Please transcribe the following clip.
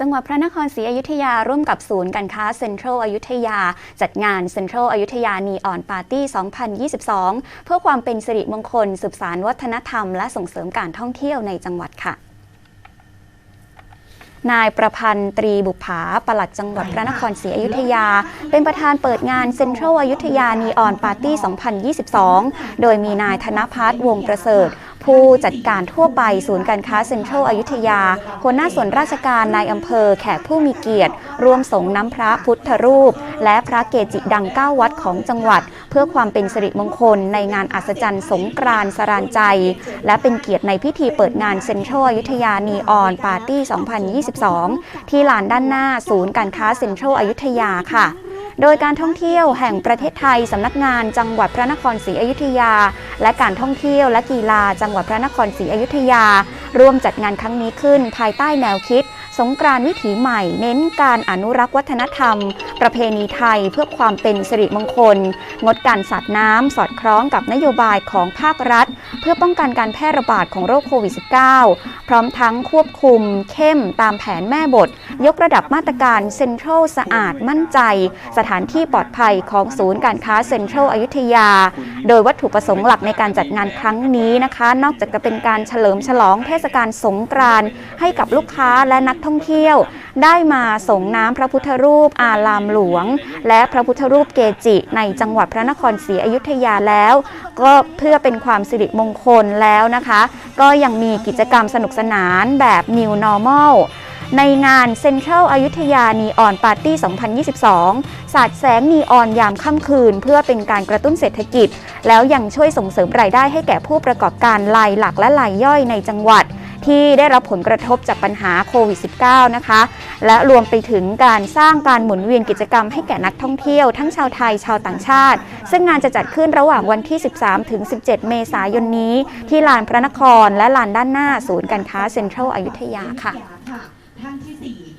จังหวัดพระนครศรีอยุธยาร่วมกับศูนย์การค้าเซ็นทรัลอยุธยา จัดงานเซ็นทรัลอยุธยานีออนปาร์ตี้ 2022 เพื่อความเป็นสิริมงคล สืบสารวัฒนธรรม และส่งเสริมการท่องเที่ยวในจังหวัดค่ะนายประพันธ์ตรีบุภาปลัดจังหวัดพระนครศรีอยุธยา เป็นประธานเปิดงานเซ็นทรัลอยุธยานีออนปาร์ตี้ 2022 โดยมีนายธนพัฒน์วงประเสริฐ ผู้จัดการทั่วไปศูนย์การค้าเซ็นทรัลอยุธยาหัวหน้าส่วนราชการนายอำเภอแขกผู้มีเกียรติร่วมสงน้ำพระพุทธรูป และพระเกจิดัง 9 วัดของจังหวัด เพื่อความเป็นสิริมงคลในงานอัศจรรย์สงกรานต์สรานใจ และเป็นเกียรติในพิธีเปิดงานเซ็นทรัลอยุธยานีออนปาร์ตี้ 2022 ที่ลานด้านหน้าศูนย์การค้าเซ็นทรัลอยุธยาค่ะ โดยการท่องเที่ยวแห่งประเทศไทยสำนักงานจังหวัดพระนครศรีอยุธยา และการท่องเที่ยวและกีฬาจังหวัดพระนครศรีอยุธยา ร่วมจัดงานครั้งนี้ขึ้น ภายใต้แนวคิด สงกรานต์วิถีใหม่ เน้นการอนุรักษ์วัฒนธรรม ประเพณีไทยเพื่อความเป็นสิริมงคล งดการสาดน้ำสอดคล้องกับนโยบายของภาครัฐ เพื่อป้องกันการแพร่ระบาดของโรคโควิด -19 พร้อมทั้งควบคุม เข้มตามแผนแม่บท ยกระดับมาตรการเซ็นทรัลสะอาดมั่นใจ สถานที่ปลอดภัยของศูนย์การค้าเซ็นทรัลอยุธยา โดยวัตถุประสงค์หลักในการจัดงานครั้งนี้นะคะ นอกจากจะเป็นการเฉลิมฉลองเทศกาลสงกรานต์ให้กับลูกค้าและนักท่องเที่ยว ได้มาส่งน้ำพระพุทธรูปอารามหลวง และพระพุทธรูปเกจิในจังหวัดพระนครศรีอยุธยาแล้ว ก็เพื่อเป็นความสิริมงคลแล้วนะคะ ก็ยังมีกิจกรรมสนุกสนานแบบ New Normal ในงานเซ็นทรัลอยุธยานีออนปาร์ตี้ 2022 สาดแสงนีออนยามค่ำคืน เพื่อเป็นการกระตุ้นเศรษฐกิจ แล้วยังช่วยส่งเสริมรายได้ให้แก่ผู้ประกอบการรายหลักและรายย่อยในจังหวัด ที่ได้รับผลกระทบจากปัญหาโควิด -19 นะคะ และรวมไปถึงการสร้างการหมุนเวียนกิจกรรมให้แก่นักท่องเที่ยว ทั้งชาวไทยชาวต่างชาติ ซึ่งงานจะจัดขึ้นระหว่างวันที่ 13 ถึง 17 เมษายนนี้ ที่ลานพระนครและลานด้านหน้าศูนย์การค้าเซ็นทรัลอยุธยาค่ะท่านที่4